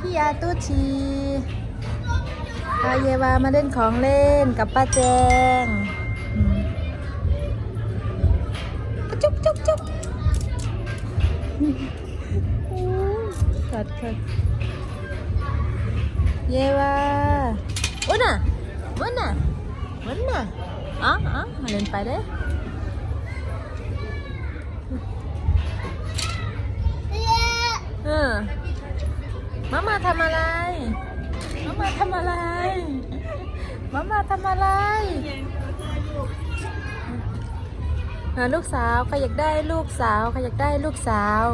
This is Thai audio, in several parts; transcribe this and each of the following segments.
พี่อาตุชีอาเยวามาเล่นของเล่นกับป้าแจง กัดกัดเยว่าวันน่ะวันน่ะวันน่ะอ๋ออ๋อมาเล่นไปเด้เออมามาทำอะไร มามาทำอะไร มามาทำอะไร ลูกสาวใครอยากได้ลูกสาวใครอยากได้ลูกสาว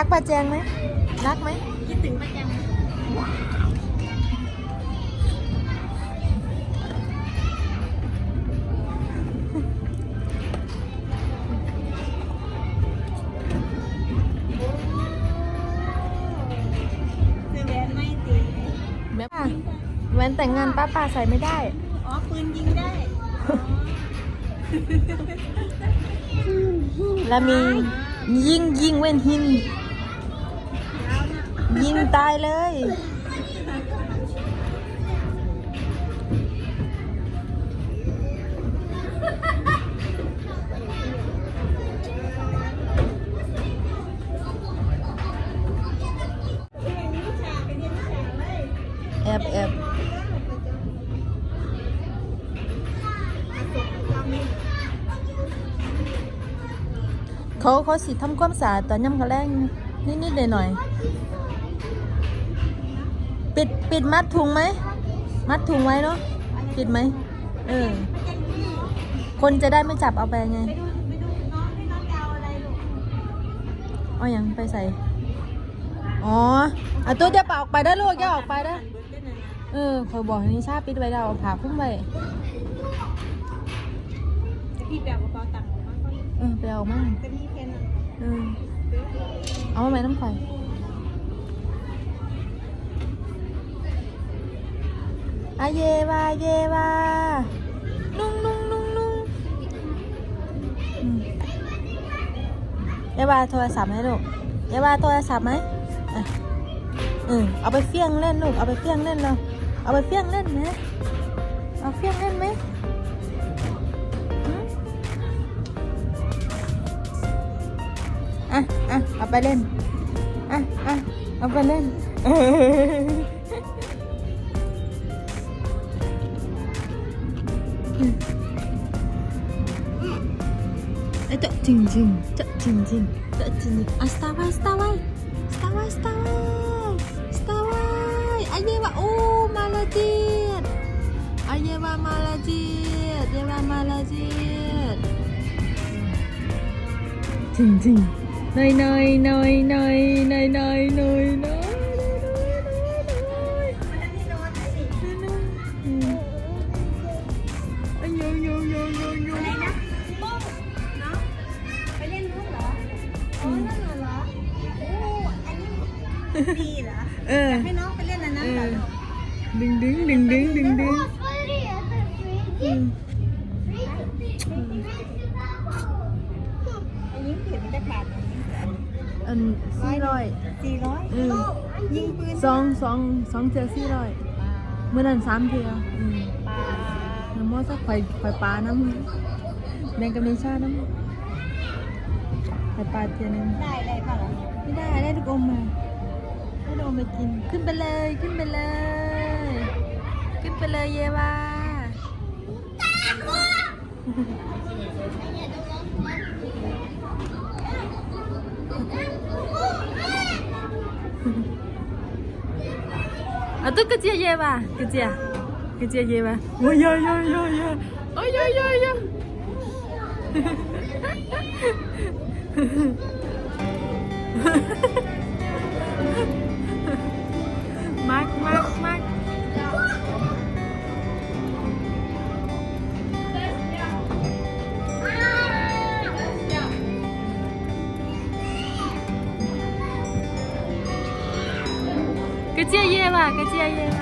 รักป้าแจงไหม รักไหม คิดถึงประจำซื้อแหวนไม่ตีแม่ป่ะแหวนแต่งงานป้าป่าใส่ไม่ได้ อ๋อ ปืนยิงได้ แล้วมียิงยิงเว้นหิน ยิงตายเลย แอบแอบเขาเขาสิทำความสะอาดตอนย่ำกระแรงนิดนิดหน่อยหน่อยๆ ปิดปิดมัดถุงไหม มัดถุงไว้เนาะปิดไหมเออคนจะได้ไม่จับเอาไปไงองให้น้องจะเอาอย่างไปใส่ อ๋อเอาตัวจะเป่าออกไปได้ลูกอย่ออกไปได้เบิร์ดเล่นน่ะนะเออคอยบอกให้นิชาปิดไว้เอาผ่าคุ้มไว้จะพี่แบบกระเป๋าตังค์ออกมากเออไปเอามาจะมีแค่นั้นเออเอามาไหมน้ำข่อ อาเยวาเยวานุ่งนุ่งนุ่งนุ่งเยวาโทรศัพท์ไหมลูกเยวาโทรศัพท์ไหมอะเออเอาไปเฟี้ยงเล่นลูก เอาไปเฟี้ยงเล่นเราเอาไปเฟี้ยงเล่นนะเอาเฟี้ยงเล่นไหมอะอะเอาไปเล่น อะอะเอาไปเล่น เจาะจริงจริงเจาะจริงจริงเจางจริงอะสตาร์ไวสตาร์ไวสตาร์ไวสตาร์ไวสตาร์ไวอเยวาโอ้มาลาจีดอเยวามาลาจีดเยวามาลาจีดจริงจริงหน่อยหน่อยหน่อยหน่อยหน่อยหน่อยหน่อย ดีเหรอเออให้น้องไปเล่นอันนั้นเหรอลูกดึงดึงดึงดึงดึงดึงอืมอันนี้เห็นมันจะขาดอันสี่ร้อยสี่ร้อยอืมยิงปืนสองสองสองเจอสี่ร้อยเมื่อนั้นสามเทียอืมปลาน้ำมอสักไข่ไข่ปลาน้ำแดงกับเมชาน้ำไข่ปลาเทียหนึงได้ได้ป่ะล่ะไม่ได้ได้ลูกอมมา ให้โดมากิน ขึ้นไปเลย ขึ้นไปเลย ขึ้นไปเลยเยวาอะตุ๊กเจียเยวากเจียกเจียเยวาโอ้ยโอ้ยโอ้ยโอ้ยโอ้ยโอ้ยโอ้ยฮ่าฮ่าฮ่า yeah, yeah.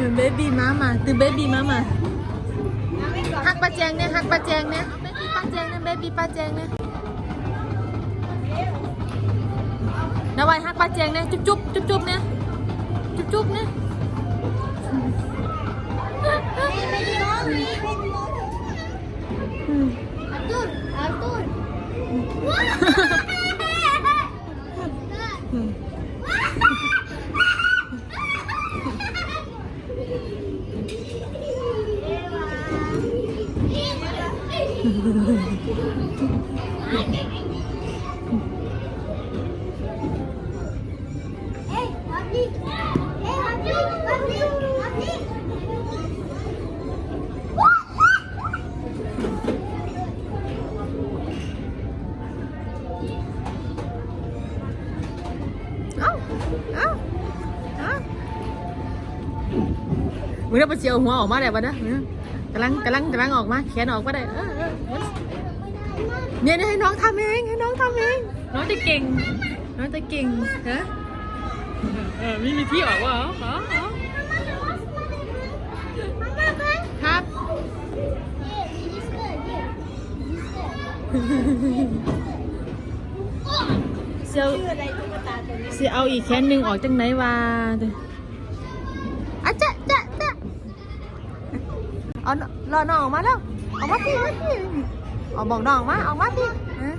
Ừ, baby mama từ baby mama น้ำไม่กรอบ hắc ba chàng nè hắc ba chàng nè baby ba chàng nè baby ba chàng nè nào bài hắc ba chàng nè chúc chúc chúc chúc nè chúc chúc nè ไม่ดีน้องไม่ดีน้อง ừ. อาตุนอาตุน Ừ. ได้ไปเจียวหัวออกมาได้ปะนะอืมกำลังกำลังกำลังออกมาแขนออกมาได้เออเออเออเนี่ยเนี่ยให้น้องทำเองให้น้องทำเอง น้องจะเก่ง น้องจะเก่งฮะเออมีมีที่ออกวะเหรอเหรอเหรอครับเซียวชื่ออะไรตุ๊กตาตัวนี้สิเอาอีกแขนหนึ่งออกจังไหนวะเด้ออะ เอานรอน้องออกมาแล้วออกมาพี่มาพี่เอาบอกน้องมาออกมาพี่ฮะ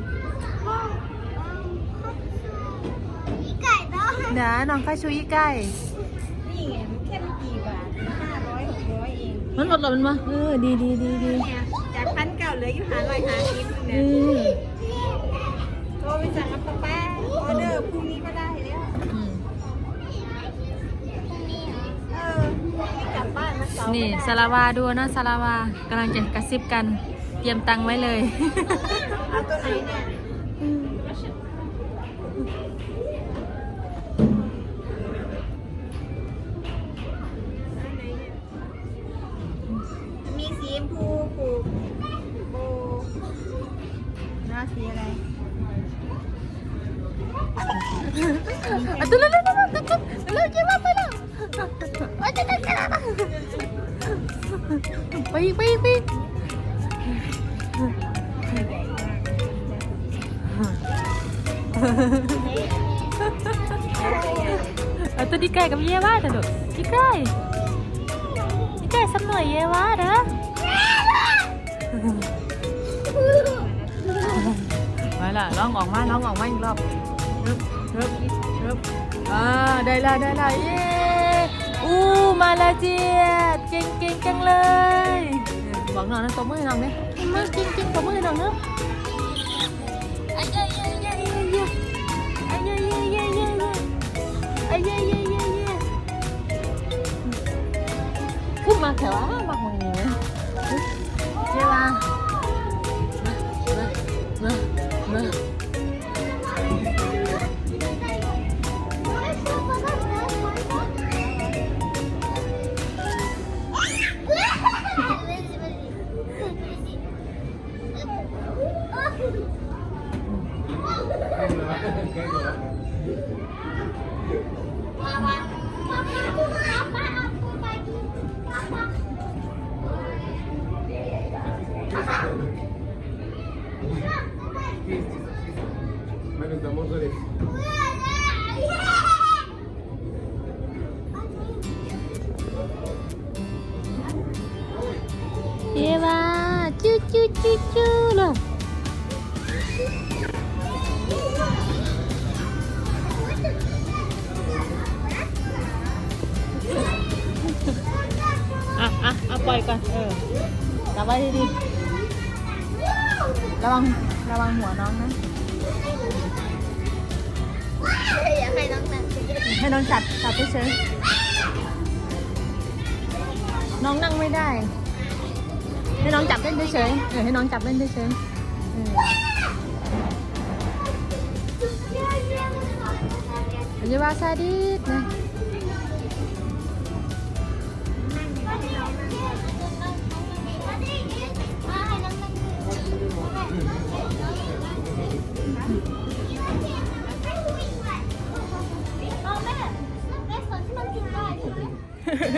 อีไก่เนาะเดี๋ยวน้องข้าชูยี่ไก่นี่ไงมันแค่ไม่กี่บาทห้าร้อยหกร้อยเองมันหมดหรอมันมาเออดีดีดีดีเนี่ยจากพันเก่าเหลืออยู่หาร้อยหาสิบเอเนี่ยอโทรไปสั่งกับป้าป้าออเดอร์พรุ่งนี้ก็ได้แล้ว อืม เออไม่กลับบ้า นมาเสาร์นี่ก็ได้สารวาดูนะสารวากำลังจะกระซิบกัน เตรียมตังค์ไว้เลย เอาตัวไหนเนี่ยอันไหนเนี่ยมีสีชมพูผูกโบหน้าสีอะไรอะตัวเร็วเร็วเร็วเร็วเร็วเร็วเก็บมาไปแล้วโอ๊ยจะได้กันแล้วไปอีกไปอีกไปอีกเอาตัวดีไก่กับเย่ว่าเถอะลูกดีไก่ดีไก่สักหน่อยเย่ว่าเด้ อมาละลองออกมาลองออกมาอีกรอบฮึบฮึบฮึบอ่าได้ละได้ละเยู้้มาลาเจียดเก่งเก่งจังเลยบอกนอนนะตบมือให้น้องเนี่ยมาเก่งเก่งตบมือให้น้องเนาะขึ้นมาแถวมาหงนี้ใช่ปะ Menos da motores. เยว่าจู้จู้จู้จู้เละอะเอาปล่อยก่อน เออจับไว้ดีๆระวัง ระวังหัวน้องนะ อยากให้น้องนั่งให้น้องจับจับเฉยๆน้องนั่งไม่ได้ ให้น้องจับเล่นเฉยๆเออให้น้องจับเล่นเฉยๆเอออันนี้ว่าซาดิสนะ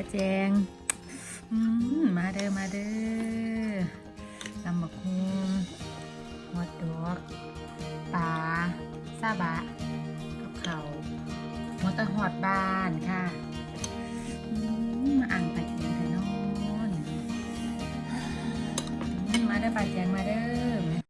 ป้าแจงมาเด้อมาเด้อลำบากฮุงหอดดอกปลาซาบะกับเขาหมอตะหอดบ้านค่ะมาอ่างไปกินไทยนอนมาเด้อป้าแจงมาเด้อ